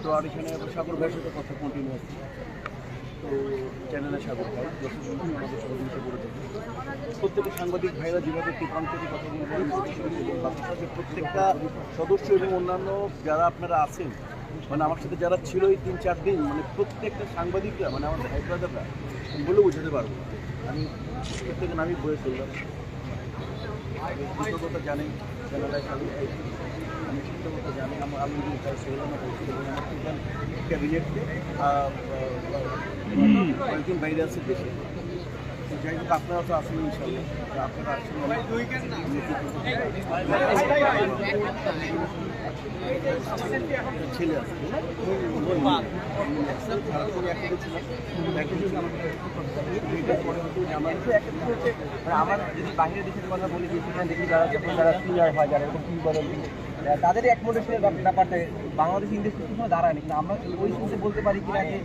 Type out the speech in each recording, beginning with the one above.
তো আমি এখানে সাগর ভাইয়ের সাথে কথা কন্টিনিউ তো সাগর প্রত্যেকটা সাংবাদিক ভাইরা যেভাবে প্রত্যেকটা সদস্য এবং অন্যান্য যারা আপনারা আছেন মানে আমার সাথে যারা ছিল এই তিন চার দিন মানে প্রত্যেকটা সাংবাদিকরা মানে আমার ভাই ব্রাদাররা বলে বোঝাতে পারব। আমি প্রত্যেকের নামই বয়ে ফেললাম কৃতজ্ঞতা জানি চ্যানেলের আমি আমি যাই হোক আপনারা তো আসেন ইনশাল্লাহ। আপনারা আসছেন ছেলে হচ্ছে যে আমার মানে যদি বাইরের দেশের কথা বলি যে সেখানে দেখি যারা যখন যারা সিনিয়র হয় যারা এরকম আহ, তাদের অ্যাকোমোডেশনের ব্যাপারটা বাংলাদেশ ইন্ডাস্ট্রি কোনো দাঁড়ায় না কিন্তু আমরা ওই শুনতে বলতে পারি কিনা যে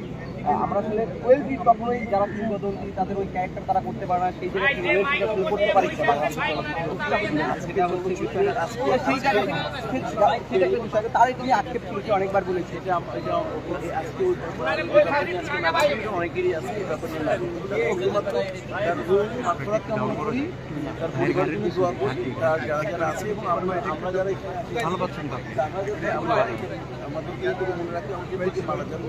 আমরা আসলে ওয়েল বিট কখনোই যারা কিংবদন্তি তাদের ওই ক্যারেক্টার তারা করতে পারে না সেই জায়গায় ওয়েল করতে পারি তারাই তুমি আক্ষেপ করেছে অনেকবার বলেছে এটা অনেকেরই আছে তার জন্য যারা যারা আছে এবং আমরা যারা আমরা আমাদেরকে এইটুকু মনে রাখি আমাদের মারা যাব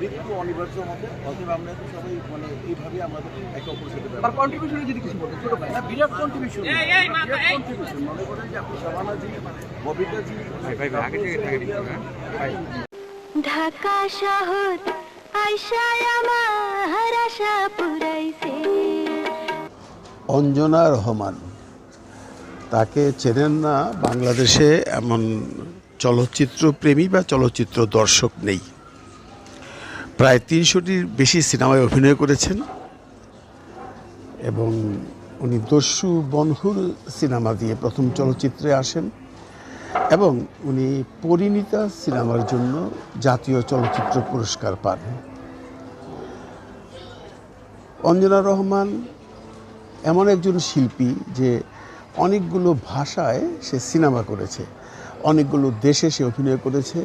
মৃত্যু অনিবার্য হবে অতএব আমরা তো সবাই মানে এইভাবে আমাদের একে অপরের সাথে কন্ট্রিবিউশনে যদি কিছু বলতে ছোট ভাই। না বিরাট কন্ট্রিবিউশন বিরাট কন্ট্রিবিউশন মনে করেন যে আপনি শাবানাজি ববিতাজি ঢাকা শহর আইসায় আমার আশা পুরাইছে। অঞ্জনা রহমান তাকে চেনেন না বাংলাদেশে এমন চলচ্চিত্র প্রেমী বা চলচ্চিত্র দর্শক নেই। প্রায় তিনশোটির বেশি সিনেমায় অভিনয় করেছেন এবং উনি দস্যু বনহুর সিনেমা দিয়ে প্রথম চলচ্চিত্রে আসেন এবং উনি পরিণীতা সিনেমার জন্য জাতীয় চলচ্চিত্র পুরস্কার পান। অঞ্জনা রহমান এমন একজন শিল্পী যে অনেকগুলো ভাষায় সে সিনেমা করেছে, অনেকগুলো দেশে সে অভিনয় করেছে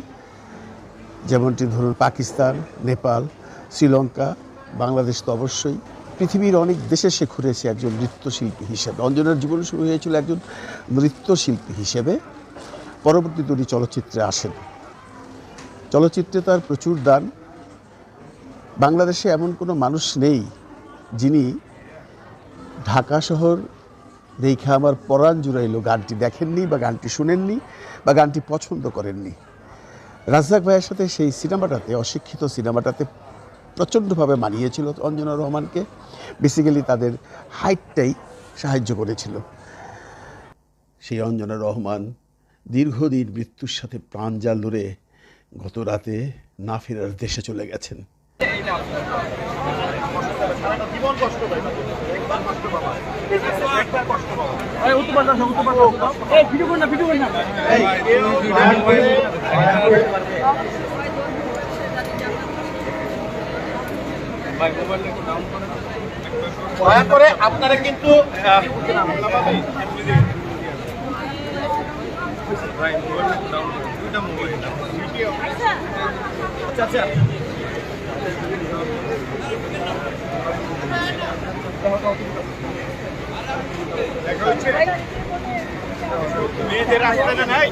যেমনটি ধরুন পাকিস্তান, নেপাল, শ্রীলঙ্কা, বাংলাদেশ তো অবশ্যই। পৃথিবীর অনেক দেশে সে ঘুরেছে একজন নৃত্যশিল্পী হিসেবে। অঞ্জনার জীবন শুরু হয়েছিল একজন নৃত্যশিল্পী হিসেবে। পরবর্তীতে উনি চলচ্চিত্রে আসেন। চলচ্চিত্রে তার প্রচুর দান। বাংলাদেশে এমন কোনো মানুষ নেই যিনি ঢাকা শহর দেখে আমার পরাণ জুড়াইলো গানটি। দেখেননি বা গানটি শুনেননি বা গানটি পছন্দ করেননি। রাজ্জাক ভাইয়ের সাথে সেই সিনেমাটাতে, অশিক্ষিত সিনেমাটাতে প্রচণ্ডভাবে মানিয়েছিল অঞ্জনা রহমানকে। বেসিক্যালি তাদের হাইটটাই সাহায্য করেছিল। সেই অঞ্জনা রহমান দীর্ঘদিন মৃত্যুর সাথে প্রাণ জাল লড়ে গত রাতে না ফেরার দেশে চলে গেছেন। দয়া করে আপনারা কিন্তু আহ, মেয়েদের আসতে নাই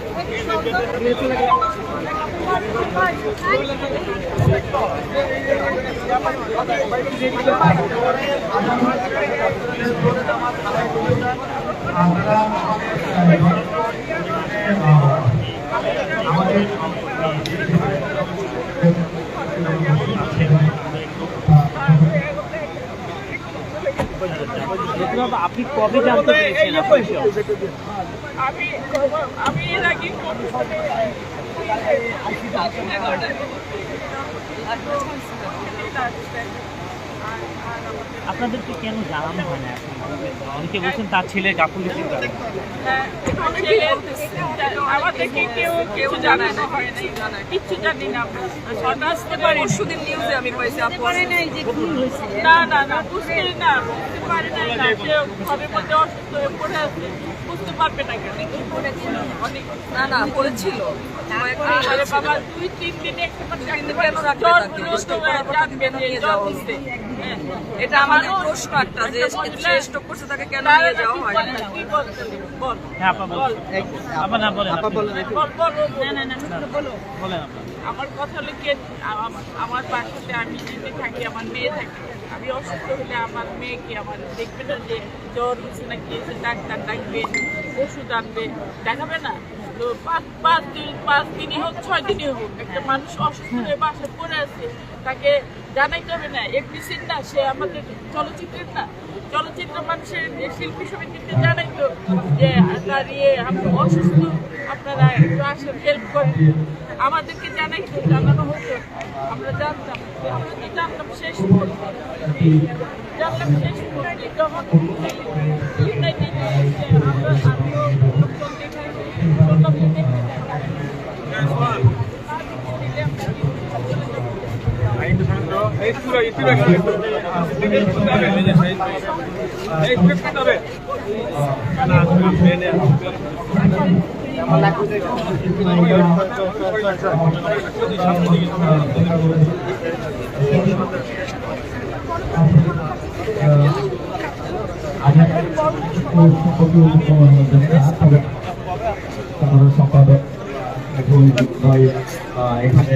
আপনি কবে জানতে পেরেছেন আমি আমি এর আগে আপনাদেরকে কেন জানানো হয় না অনেকে বলছেন তার ছেলে গাফুলিটির কারণে। আমাদেরকে কেউ কেউ জানানো হয়নি কিচ্ছু জানি না আমরা। আসতে পারি পরশুদিন নিউজে আমি পাইছি আপু। না না না বুঝতে না বুঝতে পারি নাই না সে ঘরের মধ্যে অসুস্থ হয়ে পড়ে আছে। বুঝতে বুঝতে পারবে না কেন? অনেক না না করেছিল। বাবা দুই তিন দিনে একটা জ্বর জানবে জ্বর। হ্যাঁ। এটা আমাদের প্রশ্ন একটা যে একটা মহিলা, সে স্টক করছে তাকে কেন নিয়ে যাওয়া হয় বলে? কি বলতে বল হ্যাঁ আপা বল বলেন আপা না বলেন আপা আপনি। বলেন একটু। বল বল না না না বলো বলেন আপা আমার কথা হলো কি আম- আমার বাসাতে আমি যেতে থাকি আমার মেয়ে থাকে আমি অসুস্থ হলে আমার মেয়েকে আমার দেখবে না যে জ্বর হচ্ছে না কি ডাক্তার ডাকবে ওষুধ আনবে দেখাবে না পাঁচ পাঁচ দিন, পাঁচ দিনই হোক, ছয় দিনই হোক, একটা মানুষ অসুস্থ হয়ে বাসায় পড়ে আছে, তাকে জানাইতে হবে না। এফডিসির সে আমাদের চলচ্চিত্রের চলচ্চিত্র মানুষের শিল্পী সমিতিতে জানাই তো যে, তার ইয়ে আপনি অসুস্থ, আপনারা একটু আসেন হেল্প করেন। আমাদেরকে জানাইতো জানানো হতো। আমরা জানতাম, আমরা তো জানতাম শেষ। জানলাম শেষ সম্পাদক এখন এখানে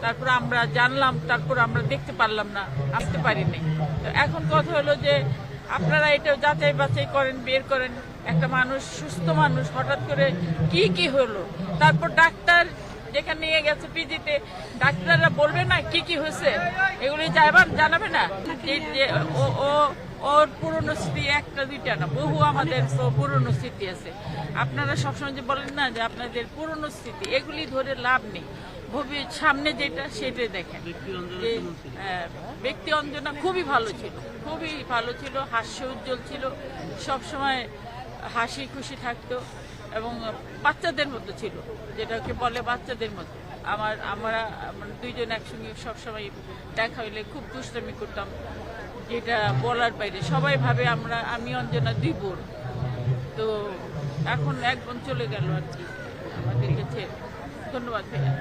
তারপর আমরা জানলাম, তারপর আমরা দেখতে পারলাম না, আসতে পারিনি। তো এখন কথা হলো যে আপনারা এটা যাচাই বাছাই করেন, বের করেন। একটা মানুষ, সুস্থ মানুষ, হঠাৎ করে কি কি হলো? তারপর ডাক্তার যেখানে নিয়ে গেছে পিজিতে, ডাক্তাররা বলবে না কি কি হয়েছে? এগুলি যাইবার, জানাবে না? যে- ও ওর পুরনো স্মৃতি একটা, দুইটা না, বহু আমাদের পুরনো স্মৃতি আছে। আপনারা সবসময় যে বলেন না যে আপনাদের পুরনো স্মৃতি, এগুলি ধরে লাভ নেই। সামনে যেটা সেটাই দেখেন। যে, ব্যক্তি অঞ্জনা খুবই ভালো ছিল খুবই ভালো ছিল হাস্য উজ্জ্বল ছিল সবসময় হাসি খুশি থাকতো এবং বাচ্চাদের মতো ছিল যেটাকে বলে বাচ্চাদের মতো। আমার আমরা আমরা দুইজন একসঙ্গে সবসময় দেখা হইলে খুব দুষ্টামি করতাম যেটা বলার বাইরে। সবাই ভাবে আমরা আমি অঞ্জনা দুই বোন। তো এখন এক বোন চলে গেল আর কি আমাদের কাছে। ধন্যবাদ ভাইয়া।